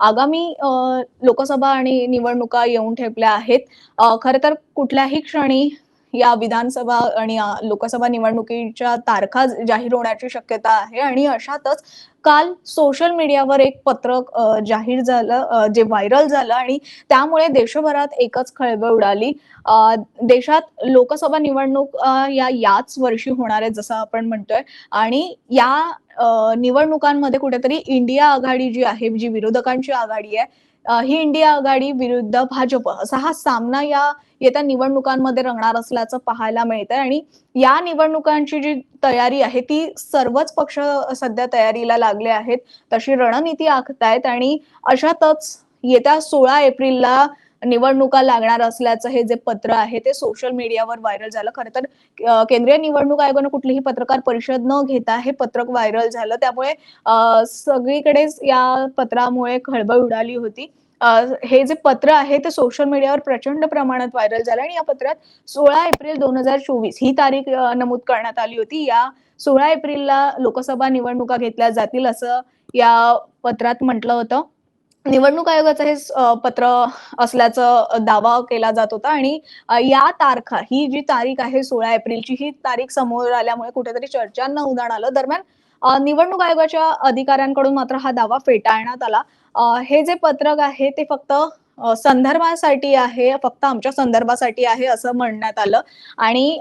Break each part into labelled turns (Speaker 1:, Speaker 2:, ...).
Speaker 1: आगामी लोकसभा आणि निवडणुका येऊन ठेपल्या आहेत. खरं तर कुठल्याही क्षणी या विधानसभा आणि लोकसभा निवडणुकीच्या तारखा जाहीर होण्याची शक्यता आहे आणि अशातच काल सोशल मीडियावर एक पत्रक जाहीर झालं जे व्हायरल झालं आणि त्यामुळे देशभरात एकच खळबळ उडाली. देशात लोकसभा निवडणूक या याच वर्षी होणार आहे जसं आपण म्हणतोय आणि या निवडणुकांमध्ये कुठेतरी इंडिया आघाडी जी आहे, जी विरोधकांची आघाडी आहे, ही इंडिया आघाडी विरुद्ध भाजप असा हा सामना या येत्या निवडणुकांमध्ये रंगणार असल्याचं पाहायला मिळतंय आणि या निवडणुकांची जी तयारी आहे, ती सर्वच पक्ष सध्या तयारीला लागले आहेत. तशी रणनीती आखतायत आणि अशातच येत्या 16 एप्रिलला निवडणुका लागणार असल्याचं हे जे पत्र आहे, ते सोशल मीडियावर व्हायरल झालं. खरं तर केंद्रीय निवडणूक आयोगानं कुठलीही पत्रकार परिषद न घेता हे पत्रक व्हायरल झालं. त्यामुळे सगळीकडेच या पत्रामुळे खळबळ उडाली होती. हे जे पत्र आहे ते सोशल मीडियावर प्रचंड प्रमाणात व्हायरल झालं आणि या पत्रात 16 एप्रिल 2024 ही तारीख नमूद करण्यात आली होती. या 16 एप्रिलला लोकसभा निवडणुका घेतल्या जातील असं या पत्रात म्हटलं होतं. निवडणूक आयोगाचं हे पत्र असल्याचं दावा केला जात होता आणि या तारखा ही जी तारीख आहे 16 एप्रिलची ही तारीख समोर आल्यामुळे कुठेतरी चर्चांना उधाण आलं. दरम्यान निवडणूक आयोगाच्या अधिकाऱ्यांकडून मात्र हा दावा फेटाळण्यात आला. हे जे पत्रक आहे ते फक्त संदर्भासाठी आहे, फक्त आमच्या संदर्भासाठी आहे असं म्हणण्यात आलं आणि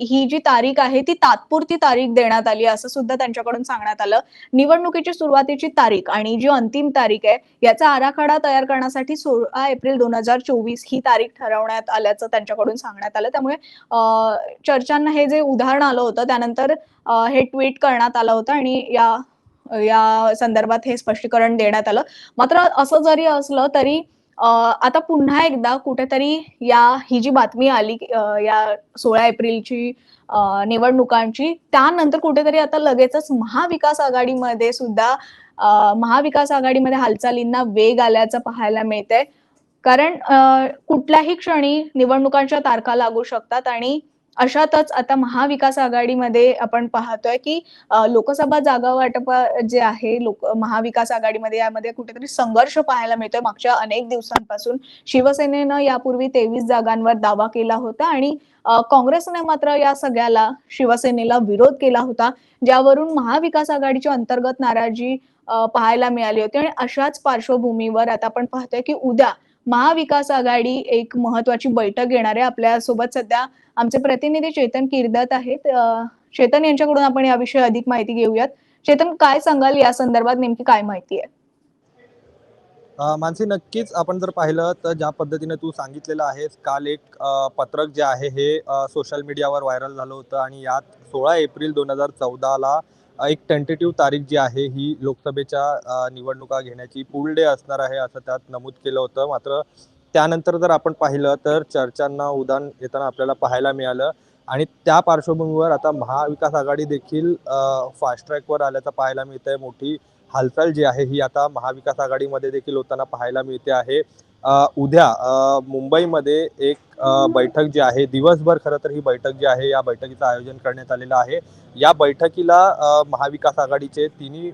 Speaker 1: ही जी तारीख आहे ती तात्पुरती तारीख देण्यात आली असं सुद्धा त्यांच्याकडून सांगण्यात आलं. निवडणुकीची सुरुवातीची तारीख आणि जी अंतिम तारीख आहे याचा आराखडा तयार करण्यासाठी 16 एप्रिल 2024 ही तारीख ठरवण्यात आल्याचं त्यांच्याकडून सांगण्यात आलं. त्यामुळे चर्चांना हे जे उदाहरण आलं होतं त्यानंतर हे ट्वीट करण्यात आलं होतं आणि या या संदर्भात हे स्पष्टीकरण देण्यात आलं. मात्र असं जरी असलं तरी आता पुन्हा एकदा कुठेतरी या ही जी बातमी आली या 16 एप्रिलची निवडणुकांची त्यानंतर कुठेतरी आता लगेचच महाविकास आघाडीमध्ये सुद्धा महाविकास आघाडीमध्ये हालचालींना वेग आल्याचं पाहायला मिळतंय. कारण कुठल्याही क्षणी निवडणुकांच्या तारखा लागू शकतात आणि अशातच आता महाविकास आघाडीमध्ये आपण पाहतोय, की लोकसभा जागा वाटप जे आहे लोक महाविकास आघाडीमध्ये यामध्ये कुठेतरी संघर्ष पाहायला मिळतोय मागच्या अनेक दिवसांपासून. शिवसेनेनं यापूर्वी 23 जागांवर दावा केला होता आणि काँग्रेसने मात्र या सगळ्याला शिवसेनेला विरोध केला होता. ज्यावरून महाविकास आघाडीच्या अंतर्गत नाराजी पाहायला मिळाली होती आणि अशाच पार्श्वभूमीवर आता आपण पाहतोय, की उद्या महाविकास आघाडी एक महत्वाची बैठक घेणार आहे. आपल्यासोबत सध्या आमचे प्रतिनिधी चेतन किर्दत आहेत. चेतन यांच्याकडून आपण याविषयी अधिक माहिती घेऊयात. चेतन काय सांगाल या संदर्भात नेमकी काय माहिती आहे?
Speaker 2: मानसी नक्कीच आपण जर पाहिलं तर ज्या पद्धतीने तू सांगितलेलं आहेस काल एक पत्रक जे आहे हे सोशल मीडियावर व्हायरल झालं होतं आणि यात 16 एप्रिल 2014ला एक टेंटेटिव्ह तारीख जी आहे ही लोकसभेच्या निवडणुका घेण्याची पुल डे असणार आहे असं त्यात नमूद केलं होतं. मात्र त्यानंतर जर आपण पाहिलं तर चर्चांना उधाण येताना आपल्याला पाहायला मिळालं आणि त्या पार्श्वभूमीवर आता महाविकास आघाडी देखील फास्ट ट्रॅकवर आल्याचं पाहायला मिळतंय. मोठी हालचाल जी आहे ही आता महाविकास आघाडीमध्ये देखील होताना पाहायला मिळते आहे. उद्या मुंबईमध्ये एक बैठक जी आहे दिवसभर खरं तर ही बैठक जी आहे या बैठकीचं आयोजन करण्यात आलेलं आहे. या बैठकीला महाविकास आघाडीचे तिन्ही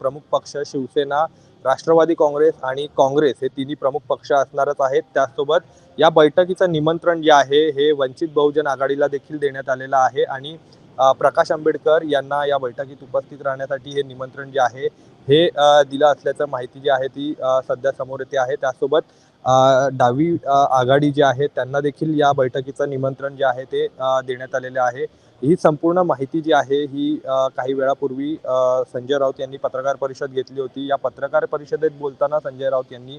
Speaker 2: प्रमुख पक्ष शिवसेना, राष्ट्रवादी काँग्रेस आणि काँग्रेस हे तिन्ही प्रमुख पक्ष असणारच आहेत. त्याचसोबत या बैठकीचं निमंत्रण जे आहे हे वंचित बहुजन आघाडीला देखील देण्यात आलेलं आहे आणि प्रकाश आंबेडकर यांना या बैठकीत उपस्थित राहण्यासाठी हे निमंत्रण जे आहे हे दिलं असल्याचं माहिती जी आहे ती सध्या समोर येते आहे. त्यासोबत डावी आघाडी जी आहे त्यांना देखील या बैठकीचं निमंत्रण जे आहे ते देण्यात आलेले आहे. ही संपूर्ण माहिती जी आहे ही काही वेळापूर्वी संजय राऊत यांनी पत्रकार परिषद घेतली होती. या पत्रकार परिषदेत बोलताना संजय राऊत यांनी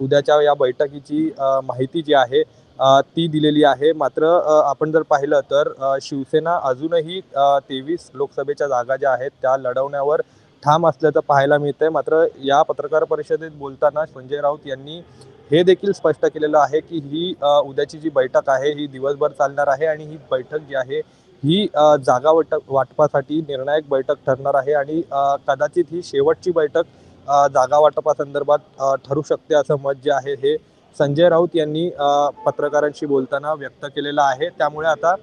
Speaker 2: उद्याच्या या बैठकीची माहिती जी आहे ती दिलेली आहे. मात्र आपण जर पाहिलं तर शिवसेना अजूनही तेवीस लोकसभेच्या जागा ज्या आहेत त्या लढवण्यावर ठाम असल्याचं पाहायला मिळतंय. मात्र या पत्रकार परिषदेत बोलताना संजय राऊत यांनी हे देखील स्पष्ट केलेलं आहे, की ही उद्याची जी बैठक आहे ही दिवसभर चालणार आहे आणि ही बैठक जी आहे ही जागा वाटप वाटपासाठी निर्णायक बैठक ठरणार आहे आणि कदाचित ही शेवटची बैठक जागा वाटपासंदर्भात ठरू शकते असं मत जे आहे हे संजय राऊत यांनी पत्रकारांशी बोलताना व्यक्त केलेलं आहे. त्यामुळे आता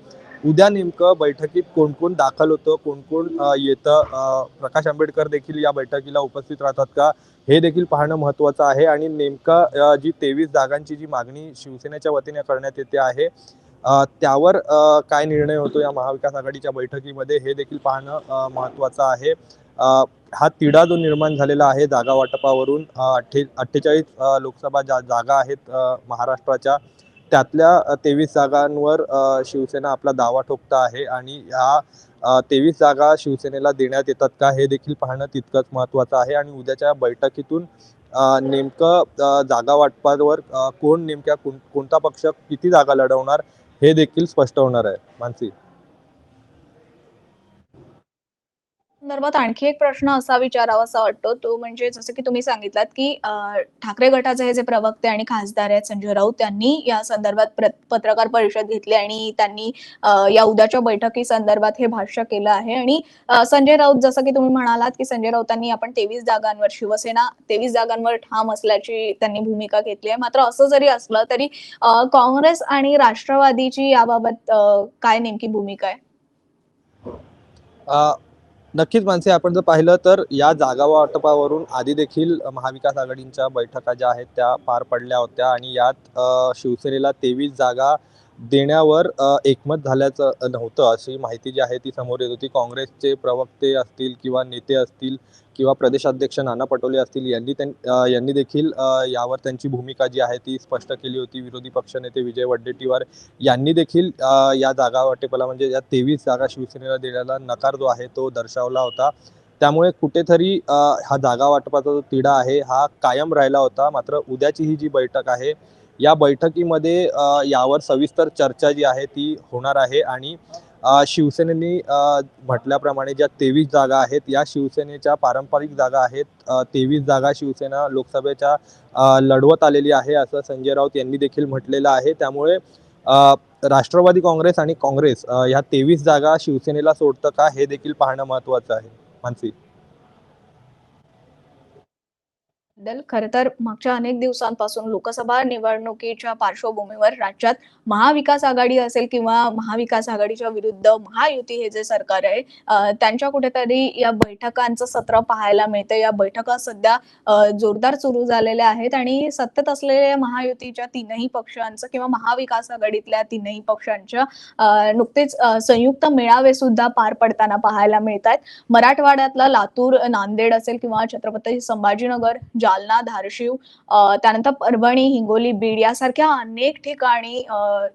Speaker 2: उद्या नेमकं बैठकीत कोण कोण दाखल होतं, कोण कोण येतं प्रकाश आंबेडकर देखील या बैठकीला उपस्थित राहतात का? हे देखील पाहणं महत्त्वाचं आहे आणि नेमका जी तेवीस जागांची जी मागणी शिवसेनेच्या वतीने करण्यात येते आहे त्यावर काय निर्णय होतो या महाविकास आघाडीच्या बैठकीमध्ये हे देखील पाहणं महत्वाचं महत्त्वाचं आहे. हा तिढा जो निर्माण झालेला आहे जागा वाटपावरून अठ्ठे अठ्ठेचाळीस लोकसभा जा जागा आहेत महाराष्ट्राच्या त्यातल्या तेवीस जागांवर शिवसेना आपला दावा ठोकता आहे आणि ह्या तेवीस जागा शिवसेनेला देण्यात येतात का हे देखील पाहणं तितकंच महत्त्वाचं आहे आणि उद्याच्या बैठकीतून नेमकं जागा वाटपावर कोण नेमक्या कोण कोणता पक्ष किती जागा लढवणार हे देखील स्पष्ट होणार आहे मानसी.
Speaker 1: संदर्भात आणखी एक प्रश्न असा विचारावा असा वाटतो. तो म्हणजे जसं की तुम्ही सांगितलात की ठाकरे गटाचे हे जे प्रवक्ते आणि खासदार आहेत संजय राऊत त्यांनी या संदर्भात पत्रकार परिषद घेतली आणि त्यांनी या उद्याच्या बैठकी संदर्भात हे भाष्य केलं आहे. आणि संजय राऊत जसं की तुम्ही म्हणालात की संजय राऊतांनी आपण तेवीस जागांवर शिवसेना तेवीस जागांवर ठाम असल्याची त्यांनी भूमिका घेतली आहे. मात्र असं जरी असलं तरी काँग्रेस आणि राष्ट्रवादीची याबाबत काय नेमकी भूमिका आहे?
Speaker 2: नक्कीच माणसे आपण जर पाहिलं तर या जागा वाटपावरून आधी देखील महाविकास आघाडींच्या बैठका ज्या आहेत त्या पार पडल्या होत्या आणि यात शिवसेनेला तेवीस जागा देण्यावर एकमत झाल्याचं नव्हतं अशी माहिती जी आहे ती समोर येत होती. काँग्रेसचे प्रवक्ते असतील किंवा नेते असतील किंवा प्रदेशाध्यक्ष नाना पटोले असतील यांनी त्यां यांनी देखील यावर त्यांची भूमिका जी आहे ती स्पष्ट केली होती. विरोधी पक्षनेते विजय वडेट्टीवार यांनी देखील या जागा वाटेपला म्हणजे या तेवीस जागा शिवसेनेला देण्याला नकार जो आहे तो दर्शवला होता. त्यामुळे कुठेतरी हा जागा वाटपाचा जो तिढा आहे हा कायम राहिला होता. मात्र उद्याची ही जी बैठक आहे या बैठकीमध्ये यावर सविस्तर चर्चा जी आहे ती होणार आहे आणि शिवसेनेने म्हटल्याप्रमाणे ज्या तेवीस जागा आहेत या शिवसेनेच्या पारंपरिक जागा आहेत तेवीस जागा शिवसेना लोकसभेच्या लढवत आलेली आहे असं संजय राऊत यांनी देखील म्हटलेलं आहे. त्यामुळे राष्ट्रवादी काँग्रेस आणि काँग्रेस ह्या तेवीस जागा शिवसेनेला सोडतं का हे देखील पाहणं महत्वाचं आहे. मानसी.
Speaker 1: बद्दल. खर तर मागच्या अनेक दिवसांपासून लोकसभा निवडणुकीच्या पार्श्वभूमीवर राज्यात महाविकास आघाडी असेल किंवा महाविकास आघाडीच्या विरुद्ध महायुती हे जे सरकार आहे त्यांच्या कुठेतरी या बैठकांचं सत्र पाहायला मिळतं या बैठका सध्या जोरदार सुरू झालेल्या आहेत आणि सत्तेत असलेल्या महायुतीच्या तीनही पक्षांचं किंवा महाविकास आघाडीतल्या तीनही पक्षांच्या नुकतेच संयुक्त मेळावे सुद्धा पार पडताना पाहायला मिळत आहेत मराठवाड्यातला लातूर नांदेड असेल किंवा छत्रपती संभाजीनगर जालना धारशिव त्यानंतर परभणी हिंगोली बीड यासारख्या अनेक ठिकाणी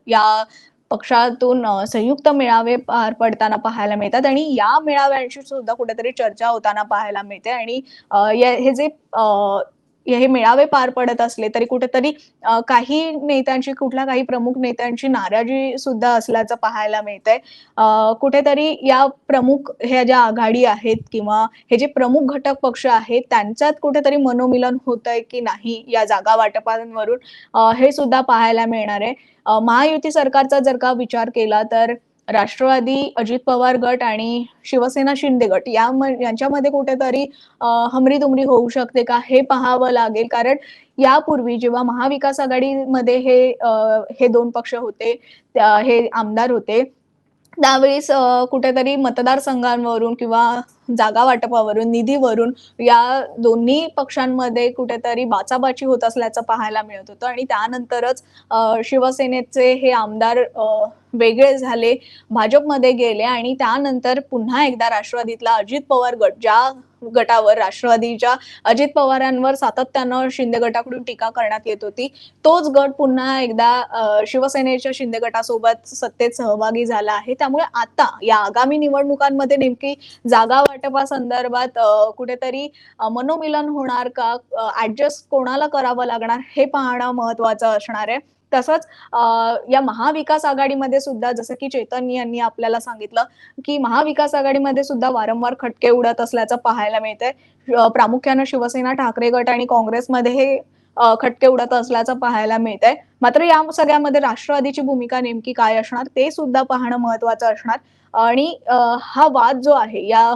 Speaker 1: या पक्षातून संयुक्त मेळावे पार पडताना पाहायला मिळतात आणि या मेळाव्यांशी सुद्धा कुठेतरी चर्चा होताना पाहायला मिळते आणि या- हे जे अ, हे मेळावे पार पडत असले तरी कुठेतरी काही नेत्यांची कुठल्या काही प्रमुख नेत्यांची नाराजी सुद्धा असल्याचं पाहायला मिळतंय. कुठेतरी या प्रमुख ह्या ज्या आघाडी आहेत किंवा हे जे प्रमुख घटक पक्ष आहेत त्यांच्यात कुठेतरी मनोमिलन होत आहे की नाही या जागा वाटपांवरून? हे सुद्धा पाहायला मिळणार आहे. महायुती सरकारचा जर का विचार केला तर राष्ट्रवादी अजित पवार गट आणि शिवसेना शिंदे गट या यांच्यामध्ये कुठेतरी हमरी तुमरी होऊ शकते का हे पाहावं लागेल. कारण यापूर्वी जेव्हा महाविकास आघाडीमध्ये हे हे दोन पक्ष होते त्या- हे आमदार होते त्यावेळेस कुठेतरी मतदारसंघांवरून किंवा जागा वाटपावरून निधीवरून या दोन्ही पक्षांमध्ये कुठेतरी बाचाबाची होत असल्याचं पाहायला मिळत होतं. आणि त्यानंतरच शिवसेनेचे हे आमदार वेगळे झाले भाजपमध्ये गेले आणि त्यानंतर पुन्हा एकदा राष्ट्रवादीतला अजित पवार गट ज्या गटावर राष्ट्रवादीच्या अजित पवारांवर सातत्यानं शिंदे गटाकडून टीका करण्यात येत होती तोच गट पुन्हा एकदा शिवसेनेच्या शिंदे गटासोबत सत्तेत सहभागी झाला आहे. त्यामुळे आता या आगामी निवडणुकांमध्ये नेमकी जागा वाटपासंदर्भात कुठेतरी मनोमिलन होणार का? ऍडजस्ट कोणाला करावं लागणार? हे पाहणं महत्वाचं असणार आहे. तसंच या महाविकास आघाडीमध्ये सुद्धा जसं की चैतन्य यांनी आपल्याला सांगितलं की महाविकास आघाडीमध्ये सुद्धा वारंवार खटके उडत असल्याचं पाहायला मिळतंय. प्रामुख्यानं शिवसेना ठाकरे गट आणि काँग्रेसमध्ये हे खटके उडत असल्याचं पाहायला मिळतंय. मात्र या सगळ्यामध्ये राष्ट्रवादीची भूमिका नेमकी काय असणार ते सुद्धा पाहणं महत्वाचं असणार. आणि हा वाद जो आहे या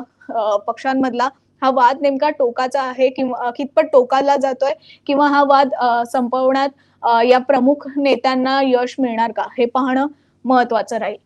Speaker 1: पक्षांमधला हा वाद नेमका टोकाचा आहे किंवा कितपत टोकाला जातोय किंवा हा वाद संपवण्यात या प्रमुख नेत्यांना यश मिळणार का? हे पाहणं महत्वाचं राहील.